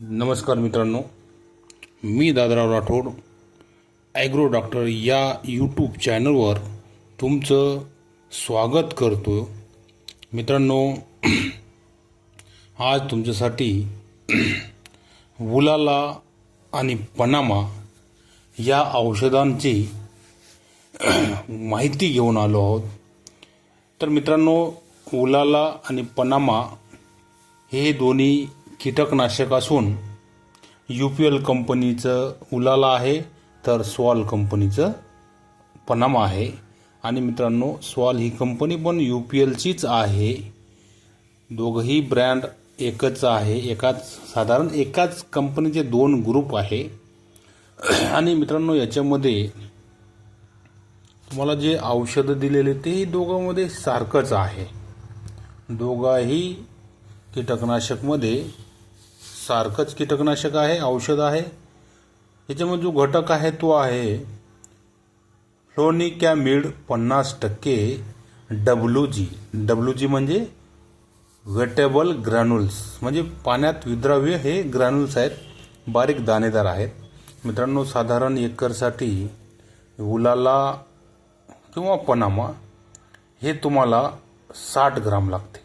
नमस्कार मित्रांनो मी दादराव राठोड ॲग्रो डॉक्टर या यूट्यूब चॅनलवर तुमचं स्वागत करतो मित्रांनो आज तुमच्यासाठी उलाला आणि पनामा या औषधांची माहिती घेऊन आलो आहोत. तर मित्रांनो उलाला आणि पनामा हे दोन्ही कीटकनाशक असून यू पी एल कंपनीचं उलाला आहे तर स्वॉल कंपनीचं पनामा आहे. आणि मित्रांनो स्वॉल ही कंपनी पण यू पी एलचीच आहे. दोघंही ब्रँड एकच आहे. एकाच साधारण एकाच कंपनीचे दोन ग्रुप आहे. आणि मित्रांनो याच्यामध्ये तुम्हाला जे औषधं दिलेले तेही दोघांमध्ये सारखंच आहे. दोघाही कीटकनाशकमध्ये सारखंच कीटकनाशक आहे औषध आहे. याच्यामध्ये जो घटक आहे तो आहे फ्लोनिकॅमिड पन्नास टक्के डब्ल्यू जी डब्ल्यू जी म्हणजे वेटेबल ग्रॅन्युल्स. म्हणजे पाण्यात विद्राव्य हे ग्रॅन्युल्स आहेत. बारीक दाणेदार आहेत. मित्रांनो साधारण एकरसाठी उलाला किंवा पनामा हे तुम्हाला साठ ग्राम लागते.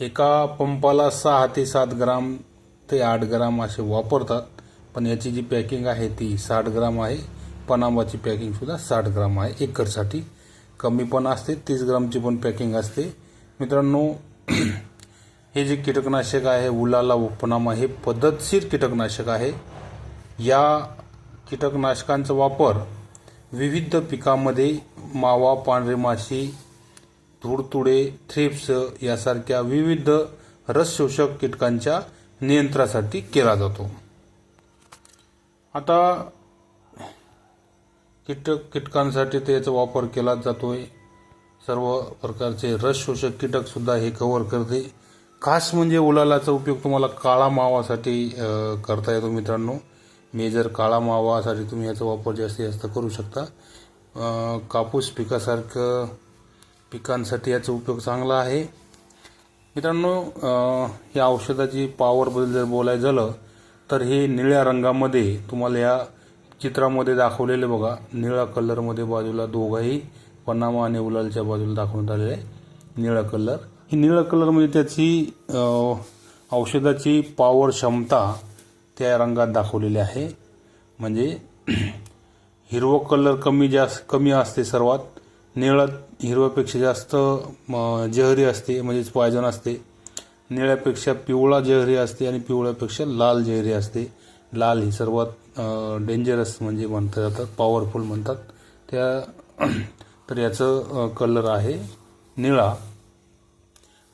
एका पंपाला सहा ते सात ग्राम ते आठ ग्राम असे वापरतात. पण याची जी पॅकिंग आहे ती साठ ग्राम आहे. पनामाची पॅकिंगसुद्धा साठ ग्राम आहे. एकरसाठी. कमी पण असते. तीस ग्रामची पण पॅकिंग असते. मित्रांनो हे जे कीटकनाशक आहे उलाला व पनामा हे पद्धतशीर कीटकनाशक आहे. या कीटकनाशकांचा वापर विविध पिकामध्ये मावा पांढरे माशी तुडतुडे थ्रिप्स यासारख्या विविध रस शोषक कीटकांच्या नियंत्रणासाठी केला जातो. आता कीटक कीटकांसाठी त्याचा वापर केला जातोय. सर्व प्रकारचे रस शोषक हे कव्हर करते. खास म्हणजे उलालाचा उपयोग तुम्हाला काळा मावासाठी करता येतो मित्रांनो. मेजर काळा मावासाठी तुम्ही याचा वापर जास्तीत जास्त करू शकता. कापूस पिकासारखं पिकांसाठी याचा उपयोग चांगला आहे. मित्रांनो या औषधाची पॉवरबद्दल जर बोलायचं झालं तर हे निळ्या रंगामध्ये तुम्हाला या चित्रामध्ये दाखवलेले बघा. निळ्या कलरमध्ये बाजूला दोघंही पनामा आणि उलालच्या बाजूला दाखवण्यात आलेले आहे. निळा कलर ही निळा कलर म्हणजे त्याची औषधाची पॉवर क्षमता त्या रंगात दाखवलेली आहे. म्हणजे हिरवं कलर कमी जास्त कमी असते सर्वात. निळात हिरव्यापेक्षा जास्त जहरी असते म्हणजेच पॉयझन असते. निळ्यापेक्षा पिवळा जहरी असते आणि पिवळ्यापेक्षा लाल जहरी असते. लाल ही सर्वात डेंजरस म्हणजे म्हणता जातात पॉवरफुल म्हणतात. त्या तर याचं कलर आहे निळा.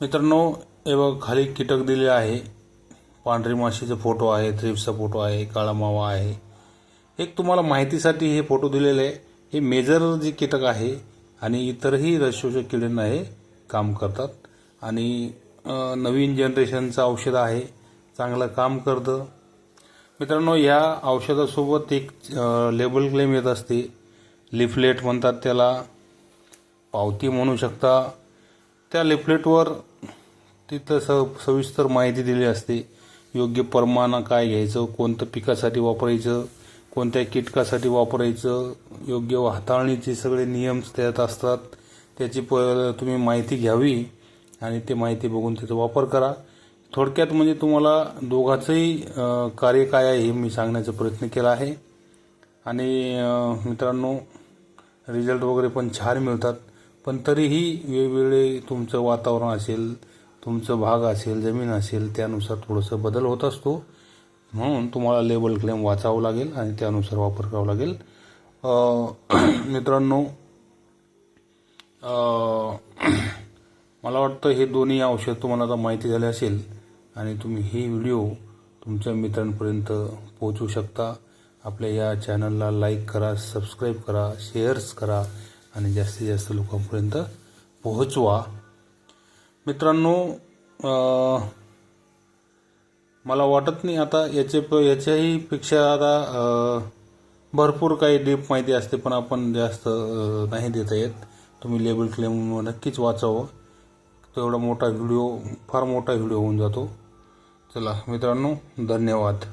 मित्रांनो हे बघ खाली कीटक दिले आहे. पांढरी माशीचा फोटो आहे थ्रिप्सचा फोटो आहे काळा मावा आहे. एक तुम्हाला माहितीसाठी हे फोटो दिलेले आहे. हे मेजर जे कीटक आहे आणि इतरही रसशोषक किड्यांना हे काम करतात. आणि नवीन जनरेशनचं औषध आहे चांगलं काम करतं. मित्रांनो या औषधासोबत एक लेबल क्लेम येत असते. लिफलेट म्हणतात त्याला. पावती म्हणू शकता. त्या लिफलेटवर तिथं स सविस्तर माहिती दिली असते. योग्य प्रमाण काय घ्यायचं कोणतं पिकासाठी वापरायचं कोणत्या कीटकासाठी वापरायचं योग्य हाताळणीचे सगळे नियम त्यात असतात. त्याची प तुम्ही माहिती घ्यावी आणि ते माहिती बघून त्याचा वापर करा. थोडक्यात म्हणजे तुम्हाला दोघांचंही कार्य काय आहे हे मी सांगण्याचा प्रयत्न केला आहे. आणि मित्रांनो रिझल्ट वगैरे पण छान मिळतात. पण तरीही वेगवेगळे तुमचं वातावरण असेल तुमचं भाग असेल जमीन असेल त्यानुसार थोडंसं बदल होत असतो. म्हणून तुम्हाला लेबल क्लेम वाचावं लागेल आणि त्यानुसार वापर करावा लागेल. मित्रांनो मला वाटतं हे दोन्ही औषध तुम्हाला आता माहिती झाले असेल आणि तुम्ही ही व्हिडिओ तुमच्या मित्रांपर्यंत पोहोचू शकता. आपल्या या चॅनलला लाईक करा सबस्क्राईब करा शेअर्स करा आणि जास्तीत जास्त लोकांपर्यंत पोहोचवा. मित्रांनो मला वाटत नाही. आता याचे प याच्याही पेक्षा आता भरपूर काही डीप माहिती असते पण आपण जास्त नाही देता येत. तुम्ही लेबल क्लेम नक्कीच वाचावं. तो एवढा मोठा व्हिडिओ फार मोठा व्हिडिओ होऊन जातो. चला मित्रांनो धन्यवाद.